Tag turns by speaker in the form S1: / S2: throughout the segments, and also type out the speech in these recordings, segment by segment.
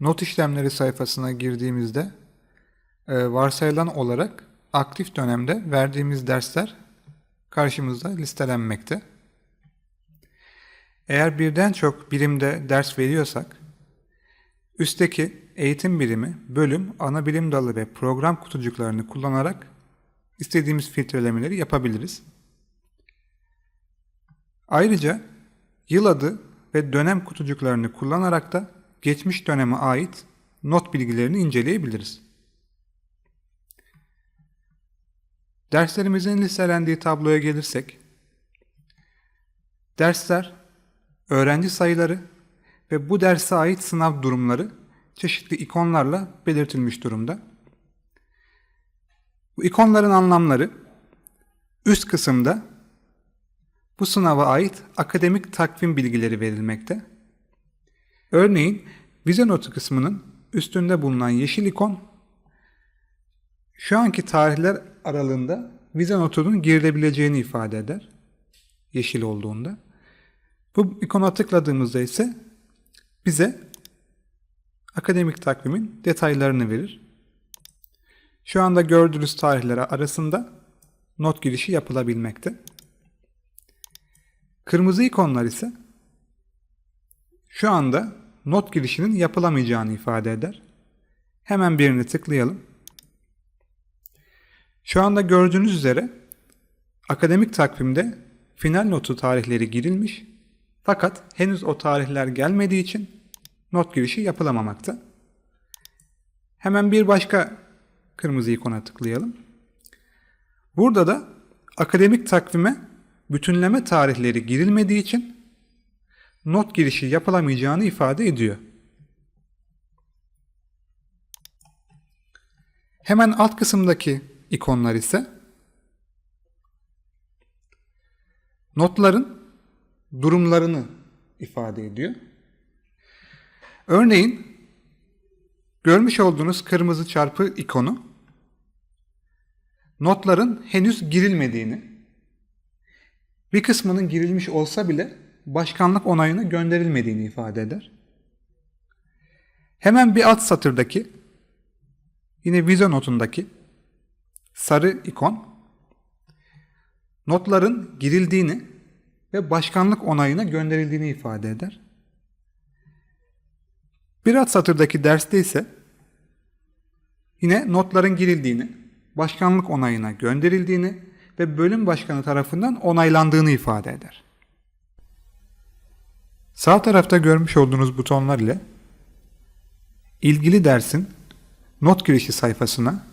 S1: Not işlemleri sayfasına girdiğimizde e, varsayılan olarak aktif dönemde verdiğimiz dersler karşımızda listelenmekte. Eğer birden çok birimde ders veriyorsak, üstteki eğitim birimi, bölüm, ana bilim dalı ve program kutucuklarını kullanarak istediğimiz filtrelemeleri yapabiliriz. Ayrıca yıl adı ve dönem kutucuklarını kullanarak da geçmiş döneme ait not bilgilerini inceleyebiliriz. Derslerimizin listelendiği tabloya gelirsek, dersler, öğrenci sayıları ve bu derse ait sınav durumları çeşitli ikonlarla belirtilmiş durumda. Bu ikonların anlamları üst kısımda bu sınava ait akademik takvim bilgileri verilmekte. Örneğin vize notu kısmının üstünde bulunan yeşil ikon şu anki tarihler aralığında vize notunun girilebileceğini ifade eder. Yeşil olduğunda. Bu ikona tıkladığımızda ise bize akademik takvimin detaylarını verir. Şu anda gördüğünüz tarihler arasında not girişi yapılabilmekte. Kırmızı ikonlar ise şu anda not girişinin yapılamayacağını ifade eder. Hemen birini tıklayalım. Şu anda gördüğünüz üzere akademik takvimde final notu tarihleri girilmiş fakat henüz o tarihler gelmediği için not girişi yapılamamakta. Hemen bir başka kırmızı ikona tıklayalım. Burada da akademik takvime bütünleme tarihleri girilmediği için not girişi yapılamayacağını ifade ediyor. Hemen alt kısımdaki ikonlar ise notların durumlarını ifade ediyor. Örneğin görmüş olduğunuz kırmızı çarpı ikonu notların henüz girilmediğini, bir kısmının girilmiş olsa bile başkanlık onayına gönderilmediğini ifade eder. Hemen bir alt satırdaki yine vize notundaki sarı ikon notların girildiğini ve başkanlık onayına gönderildiğini ifade eder. Bir alt satırdaki derste ise yine notların girildiğini, başkanlık onayına gönderildiğini ve bölüm başkanı tarafından onaylandığını ifade eder. Sağ tarafta görmüş olduğunuz butonlar ile ilgili dersin not girişi sayfasına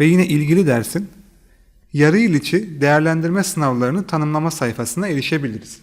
S1: ve yine ilgili dersin yarı yıl içi değerlendirme sınavlarını tanımlama sayfasına erişebiliriz.